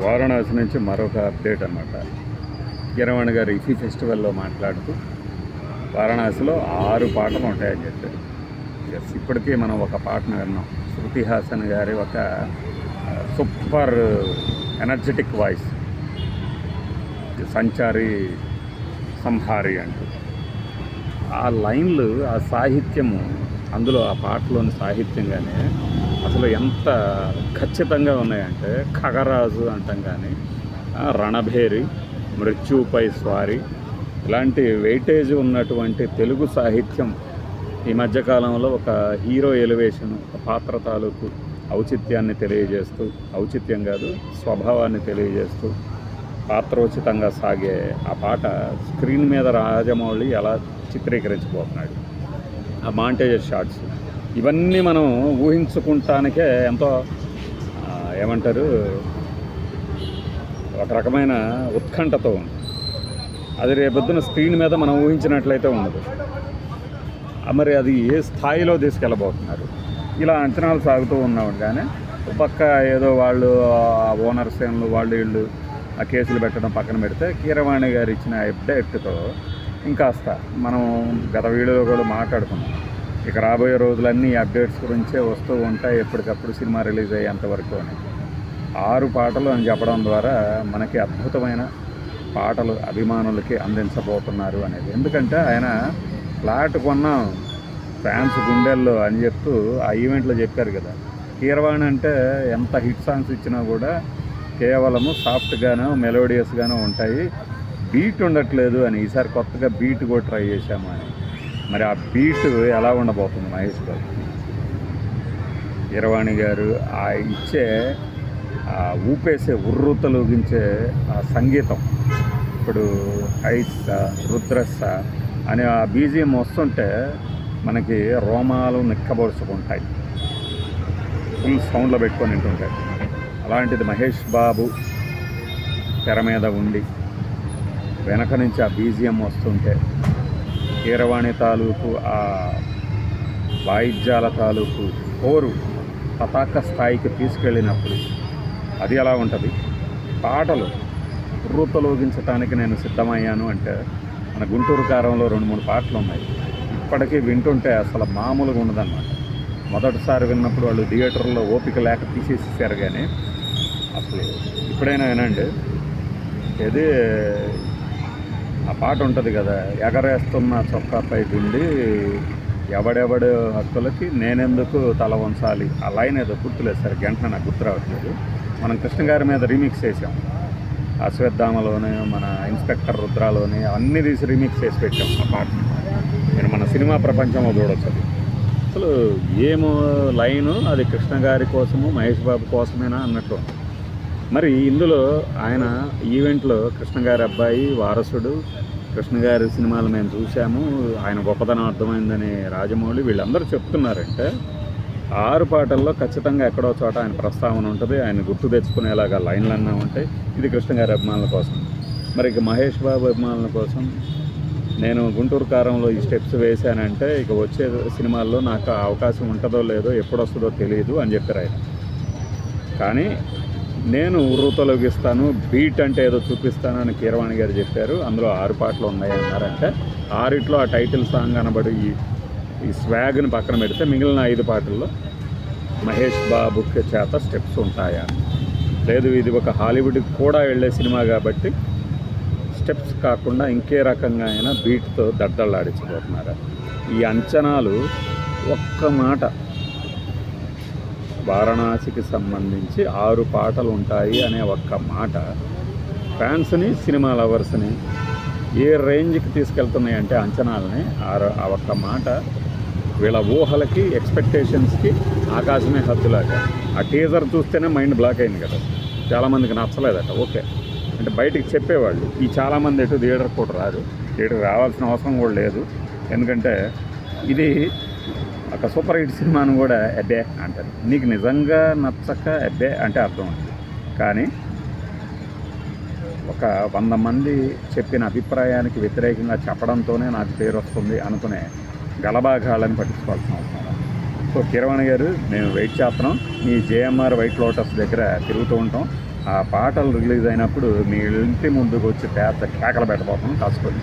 వారణాసి నుంచి మరొక అప్డేట్ అనమాట కిరవాణి గారు ఇఫీ ఫెస్టివల్లో మాట్లాడుతూ వారణాసిలో ఆరు పాటలు ఉంటాయని చెప్పారు. ఎస్ ఇప్పటికీ మనం ఒక పాటను విన్నాం. శృతి హాసన్ గారి ఒక సూపర్ ఎనర్జెటిక్ వాయిస్. సంచారి సంహారి అంటూ. ఆ లైన్లు ఆ సాహిత్యము అందులో ఆ పాటలోని సాహిత్యంగానే అసలు ఎంత ఖచ్చితంగా ఉన్నాయంటే ఖగరాజు అంటాం కానీ రణభేరి మృత్యుపై స్వారి ఇలాంటి వెయిటేజ్ ఉన్నటువంటి తెలుగు సాహిత్యం ఈ మధ్యకాలంలో ఒక హీరో ఎలివేషన్ ఒక పాత్ర తాలూకు ఔచిత్యాన్ని తెలియజేస్తూ ఔచిత్యం కాదు స్వభావాన్ని తెలియజేస్తూ పాత్రోచితంగా సాగే ఆ పాట స్క్రీన్ మీద రాజమౌళి ఎలా చిత్రీకరించబోతున్నాడు. ఆ మాంటేజర్ షార్ట్స్ ఇవన్నీ మనం ఊహించుకుంటానికే ఎంతో ఏమంటారు ఒక రకమైన ఉత్కంఠతో ఉంది. అది రేపొద్దున స్క్రీన్ మీద మనం ఊహించినట్లయితే ఉండదు. మరి అది ఏ స్థాయిలో తీసుకెళ్ళబోతున్నారు? ఇలా అంచనాలు సాగుతూ ఉన్నాం కానీ పక్క ఏదో వాళ్ళు ఓనర్స్ ఓనర్ సేన్లు వాళ్ళు వీళ్ళు ఆ కేసులు పెట్టడం పక్కన పెడితే కీరవాణి గారు ఇచ్చిన అప్డేట్తో ఇంకాస్త మనం గత వీడియోలో కూడా మాట్లాడుకున్నాం. ఇక రాబోయే రోజులన్నీ అప్డేట్స్ గురించే వస్తూ ఉంటాయి. ఎప్పటికప్పుడు సినిమా రిలీజ్ అయ్యేంత వరకు అని ఆరు పాటలు అని చెప్పడం ద్వారా మనకి అద్భుతమైన పాటలు అభిమానులకి అందించబోతున్నారు అనేది. ఎందుకంటే ఆయన ఫ్లాట్ కొన్నాం ఫ్యాన్స్ గుండెల్లో అని చెప్తూ ఆ ఈవెంట్లో చెప్పారు కదా. కీరవాణి అంటే ఎంత హిట్ సాంగ్స్ ఇచ్చినా కూడా కేవలము సాఫ్ట్గాను మెలోడియస్గాను ఉంటాయి. బీట్ ఉండట్లేదు అని ఈసారి కొత్తగా బీట్ కూడా ట్రై చేశాము అని మరి ఆ బీట్ ఎలా ఉండబోతుంది మహేష్ బాబు ఇరవాణి గారు ఆ ఇచ్చే ఆ ఊపేసే ఉర్రూతలుగించే ఆ సంగీతం. ఇప్పుడు ఐస్స రుద్రస్స అనే ఆ బీజియం వస్తుంటే మనకి రోమాలు నిక్కబరుచుకుంటాయి ఫుల్ సౌండ్లో పెట్టుకొని వింటుంటాయి అలాంటిది మహేష్ బాబు తెర మీద ఉండి వెనక నుంచి ఆ బీజియం వస్తుంటే కీరవాణి తాలూకు ఆ వాయిద్యాల తాలూకు కోరు పతాక స్థాయికి తీసుకెళ్ళినప్పుడు అది ఎలా ఉంటుంది? పాటలు రూపలోగించటానికి నేను సిద్ధమయ్యాను అంటే మన గుంటూరు కారంలో రెండు మూడు పాటలు ఉన్నాయి. ఇప్పటికీ వింటుంటే అసలు మామూలుగా ఉండదన్నమాట. మొదటిసారి విన్నప్పుడు వాళ్ళు థియేటర్లో ఓపిక లేక తీసేసేసారు కానీ అసలు ఇప్పుడైనా వినండి. ఇది ఆ పాట ఉంటుంది కదా ఎగరేస్తున్న చొక్కాపై గుండి ఎవడెవడు హక్కులకి నేనెందుకు తల వంచాలి? ఆ లైన్ ఏదో గుర్తులేదు సార్ గంటన నాకు గుర్తు రావట్లేదు. మనం కృష్ణ గారి మీద రీమిక్స్ చేసాం అశ్వత్థామలోని మన ఇన్స్పెక్టర్ రుద్రాలోని అన్నీ తీసి రీమిక్స్ చేసి పెట్టాం ఆ పాట. నేను మన సినిమా ప్రపంచంలో చూడొచ్చు అది. అసలు ఏమో లైను అది కృష్ణ గారి కోసము మహేష్ బాబు కోసమేనా అన్నట్టు ఉంది. మరి ఇందులో ఆయన ఈవెంట్లో కృష్ణ గారి అబ్బాయి వారసుడు. కృష్ణ గారి సినిమాలు మేము చూసాము ఆయన గొప్పతనం అర్థమైందని రాజమౌళి వీళ్ళందరూ చెప్తున్నారంటే ఆరు పాటల్లో ఖచ్చితంగా ఎక్కడో చోట ఆయన ప్రస్తావన ఉంటుంది. ఆయన గుర్తు తెచ్చుకునేలాగా లైన్లన్నా ఉంటాయి. ఇది కృష్ణ గారి అభిమానుల కోసం. మరి ఇక మహేష్ బాబు అభిమానుల కోసం నేను గుంటూరు కారంలో ఈ స్టెప్స్ వేశానంటే ఇక వచ్చే సినిమాల్లో నాకు అవకాశం ఉంటుందో లేదో ఎప్పుడు వస్తుందో తెలియదు అని చెప్పారు ఆయన. కానీ నేను ఉర్రూతలోగిస్తాను బీట్ అంటే ఏదో చూపిస్తాను అని కీరవాణి గారు చెప్పారు. అందులో ఆరు పాటలు ఉన్నాయి అన్నారంటే ఆరిట్లో ఆ టైటిల్ సాంగ్ అనబడి ఈ ఈ స్వాగ్ని పక్కన పెడితే మిగిలిన ఐదు పాటల్లో మహేష్ బాబు చేత స్టెప్స్ ఉంటాయా? లేదు ఇది ఒక హాలీవుడ్కి కూడా వెళ్ళే సినిమా కాబట్టి స్టెప్స్ కాకుండా ఇంకే రకంగా అయినా బీట్తో దద్దళ్ళాడించబోతున్నారా ఈ అంచనాలు ఒక్క మాట వారణాసికి సంబంధించి ఆరు పాటలు ఉంటాయి అనే ఒక్క మాట. ఫ్యాన్స్ని సినిమా లవర్స్ని ఏ రేంజ్కి తీసుకెళ్తున్నాయి అంటే అంచనాలని ఆ ఒక్క మాట వీళ్ళ ఊహలకి ఎక్స్పెక్టేషన్స్కి ఆకాశమే హద్దులాగా. ఆ టీజర్ చూస్తేనే మైండ్ బ్లాక్ అయింది కదా. చాలామందికి నచ్చలేదట. ఓకే. అంటే బయటికి చెప్పేవాళ్ళు. ఈ చాలామంది ఎటు థియేటర్ కూడా రారు. థియేటర్ రావాల్సిన అవసరం కూడా లేదు. ఎందుకంటే ఇది ఒక సూపర్ హిట్ సినిమాను కూడా అబ్బే అంటారు. నీకు నిజంగా నచ్చక అబ్బే అంటే అర్థం ఉంది కానీ ఒక వంద మంది చెప్పిన అభిప్రాయానికి వ్యతిరేకంగా చెప్పడంతోనే నాకు పేరు వస్తుంది అనుకునే గలబాగాళ్ళని పట్టించుకోవాల్సిన అవసరం సో కిరవణ్ గారు మేము వెయిట్ చేస్తున్నాం. మీ జేఎంఆర్ వైట్ లోటస్ దగ్గర తిరుగుతూ ఉంటాం. ఆ పాటలు రిలీజ్ అయినప్పుడు మీ ఇంటి ముందుకు వచ్చి పేద కేకలు పెట్టబోతున్నాం. కాసుకొని